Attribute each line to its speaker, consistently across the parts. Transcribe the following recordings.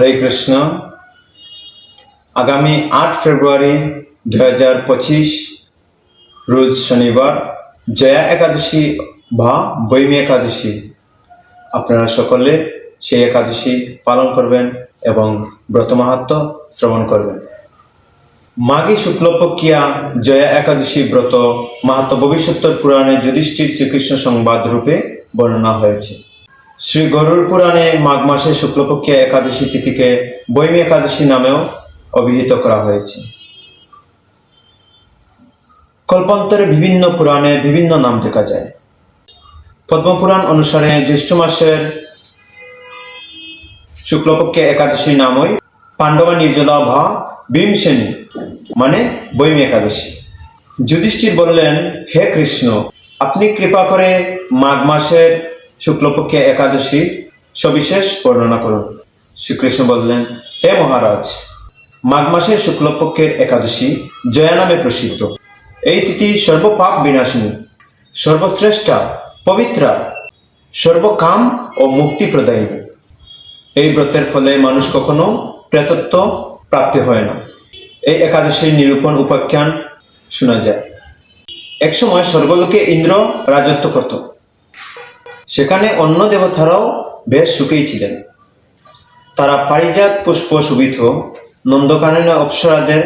Speaker 1: হরে কৃষ্ণ। আগামী আট ফেব্রুয়ারি দু হাজার পঁচিশ, রোজ শনিবার, জয়া একাদশী বা বৈমী একাদশী। আপনারা সকলে সেই একাদশী পালন করবেন এবং ব্রত মাহাত্ম শ্রবণ করবেন। মাঘী শুক্লপক্ষিয়া জয়া একাদশী ব্রত মাহাত্ম ভবিষ্যত্তর পুরাণে যুধিষ্ঠির শ্রীকৃষ্ণ সংবাদ রূপে বর্ণনা হয়েছে। শ্রী গরুর পুরাণে মাঘ মাসের শুক্লপক্ষিয়া একাদশী তিথিকে বৈমী একাদশী নামেও অভিহিত করা হয়েছে। কল্পান্তরে বিভিন্ন পুরাণে বিভিন্ন নাম দেখা যায়। পদ্মপুরাণ অনুসারে জ্যৈষ্ঠ মাসের শুক্লপক্ষে একাদশীর নামই পাণ্ডবা নির্জলা ভা ভীমসেনী মানে বৈমী একাদশী। যুধিষ্ঠির বললেন, হে কৃষ্ণ, আপনি কৃপা করে মাঘ মাসের শুক্লপক্ষে একাদশী সবিশেষ বর্ণনা করুন। শ্রীকৃষ্ণ বললেন, হে মহারাজ, মাঘ মাসের শুক্লপক্ষের একাদশী জয়া নামে প্রসিদ্ধ। এই তিথি সর্বপাপ বিনাশিনী, সর্বশ্রেষ্ঠা, পবিত্রা, সর্বকাম ও মুক্তি প্রদায়িনী এই ব্রতের ফলে মানুষ কখনো প্রেতত্ব প্রাপ্তি হয় না। এই একাদশীর নিরূপণ উপাখ্যান শোনা যায়। একসময় স্বর্গলোকে ইন্দ্র রাজত্ব করত। সেখানে অন্য দেবতারাও বেশ সুখেই ছিলেন। তারা পারিজাত পুষ্প শোভিত নন্দকানন অপ্সরাদের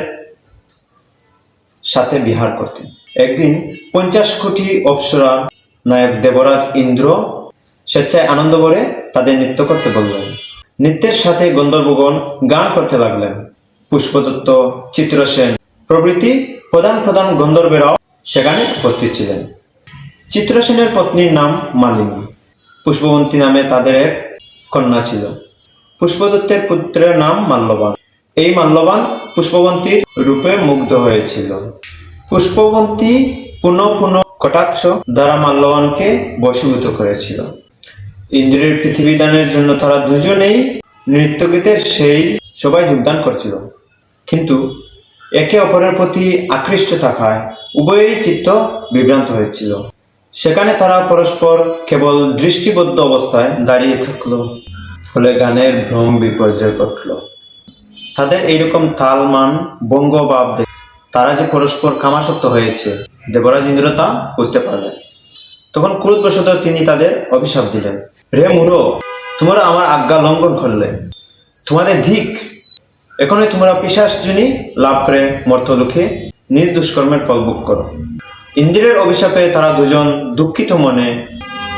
Speaker 1: সাথে বিহার করতেন। একদিন পঞ্চাশ কোটি অপ্সরা নায়ক দেবরাজ ইন্দ্র স্বেচ্ছায় আনন্দ ভরে তাদের নৃত্য করতে বললেন। নৃত্যের সাথে গন্ধর্বগণ গান করতে লাগলেন। পুষ্পদত্ত, চিত্রসেন প্রভৃতি প্রধান প্রধান গন্ধর্বেরাও সেখানে উপস্থিত ছিলেন। চিত্রসেনের পত্নীর নাম মালিনী। পুষ্পবন্তী নামে তাদের এক কন্যা ছিল। পুষ্পদত্তের পুত্রের নাম মাল্যবান। এই মাল্যবান পুষ্পবন্তীর রূপে মুগ্ধ হয়েছিল। পুষ্পবন্তী পুনঃ পুনঃ কটাক্ষ দ্বারা মাল্যবানকে বশীভূত করেছিল। ইন্দ্রের পৃথিবী দানের জন্য তারা দুজনেই নৃত্যগীতের সেই সবাই যোগদান করছিল। কিন্তু একে অপরের প্রতি আকৃষ্ট থাকায় উভয়েরই চিত্ত বিভ্রান্ত হয়েছিল। সেখানে তারা পরস্পর কেবল দৃষ্টিবদ্ধ অবস্থায় দাঁড়িয়ে থাকল, ফলে গানের ভ্রম বিপর্যয় ঘটল। তাদের এইরকম তালমান বঙ্গ ভাব তারা যে পরস্পর কামাসক্ত হয়েছে, দেবরাজ ইন্দ্র তা বুঝতে পারলেন। তখন ক্রোধবশত তিনি তাদের অভিশাপ দিলেন। রে মুরো তোমরা আমার আজ্ঞা লঙ্ঘন করলে। তোমাদের ধিক, এখনই তোমরা পিসাসজনী লাভ করে মর্তলোকে নিজ দুষ্কর্মের ফল ভোগ করো। ইন্দ্রের অভিশাপে তারা দুজন দুঃখিত মনে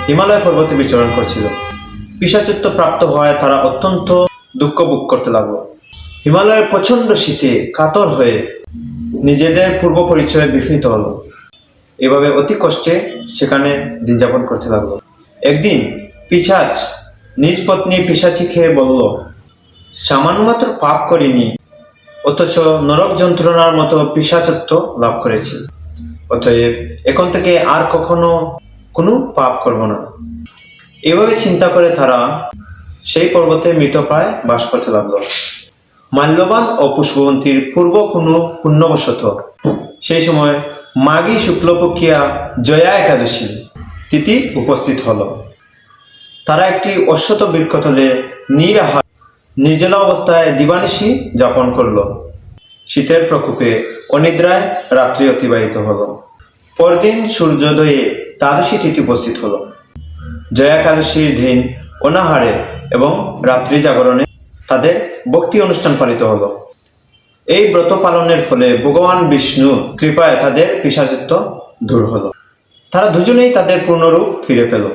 Speaker 1: হিমালয় পর্বতে বিচরণ করছিল। পিসাচত্ব প্রাপ্ত হওয়ায় তারা অত্যন্ত দুঃখ ভোগ করতে লাগল। হিমালয়ের প্রচণ্ড শীতে কাতর হয়ে নিজেদের পূর্ব পরিচয়ে বিস্মিত হলো। এভাবে অতি কষ্টে সেখানে দিন যাপন করতে লাগল। একদিন পিসাচ নিজ পত্নী পিসাচি খেয়ে বলল, সামান্য মাত্র পাপ করিনি, অথচ নরক যন্ত্রণার মতো পিসাচত্ব লাভ করেছি। অতএব এখন থেকে আর কখনো কোনো পাপ করব না। এভাবে চিন্তা করে তারা সেই পর্বতে মৃতপ্রায় বাস করতে লাগল। মাল্যবান ও পুষ্পবন্তীর পূর্ব কোনো পুণ্যবশত। সেই সময় মাঘী শুক্লপক্ষিয়া জয়া একাদশী তিথি উপস্থিত হলো। তারা একটি অশ্বত বৃক্ষতলে নিরাহার, নির্জলা অবস্থায় দিবানিশি যাপন করল। শীতের প্রকোপে অনিদ্রায় রাত্রি অতিবাহিত হলো। পরদিন সূর্যোদয়ে দ্বাদশী তিথি উপস্থিত হলো। জয়া একাদশীর দিন অনাহারে এবং রাত্রি জাগরণে তাদের ভক্তি অনুষ্ঠান পালিত হলো। এই ব্রত পালনের ফলে ভগবান বিষ্ণু কৃপায় তাদের পিসাচিত্ব দূর হলো। তারা দুজনেই তাদের পূর্ণরূপ ফিরে পেল।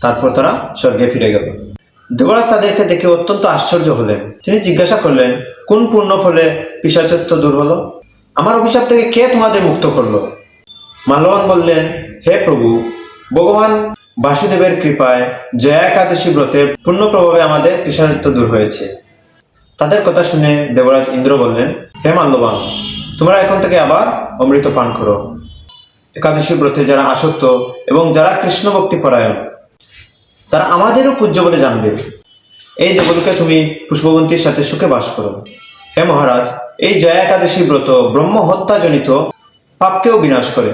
Speaker 1: তারপর তারা স্বর্গে ফিরে গেল। দেবরাজ তাদেরকে দেখে অত্যন্ত আশ্চর্য হলেন। তিনি জিজ্ঞাসা করলেন, কোন পূর্ণ ফলে পিসাচত্ব দূর হলো? আমার অভিশাপ থেকে কে তোমাদের মুক্ত করল? মাল্যবান বললেন, হে প্রভু, ভগবান বাসুদেবের কৃপায় জয়া একাদশী ব্রতের পূর্ণ প্রভাবে আমাদের পিসাচত্ব দূর হয়েছে। তাদের কথা শুনে দেবরাজ ইন্দ্র বললেন, হে মাল্যবান, তোমরা এখন থেকে আবার অমৃত পান করো। একাদশী ব্রতে যারা আসক্ত এবং যারা কৃষ্ণ ভক্তি পরায়ণ, তারা আমাদেরও পূজ্য বলে জানবে। এই দেবলোকে তুমি পুষ্পবন্তীর সাথে সুখে বাস করো। হে মহারাজ এই জয়া একাদশী ব্রত ব্রহ্ম হত্যাজনিত, পাপকেও বিনাশ করে।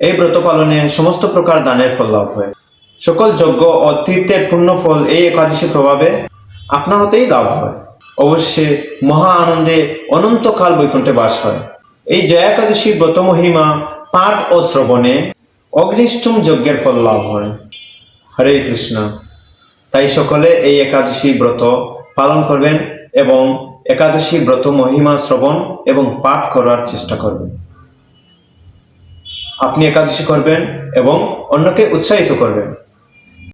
Speaker 1: এই ব্রত পালনে সমস্ত প্রকার দানের ফল লাভ হয়। সকল যজ্ঞ ও তীর্থের পূর্ণ ফল এই একাদশী প্রভাবে আপনা হতেই লাভ হয়। অবশ্যই মহা আনন্দে অনন্তকাল বৈকুণ্ঠে বাস হয়। এই জয়া একাদশী ব্রত মহিমা, পাঠ ও শ্রবণে অগ্নিষ্ঠম যজ্ঞের ফল লাভ হয়। হরে কৃষ্ণ। তাই সকলে এই একাদশী ব্রত পালন করবেন এবং একাদশী ব্রত, মহিমা, শ্রবণ এবং পাঠ করার চেষ্টা করবেন আপনি একাদশী করবেন এবং অন্যকে উৎসাহিত করবেন।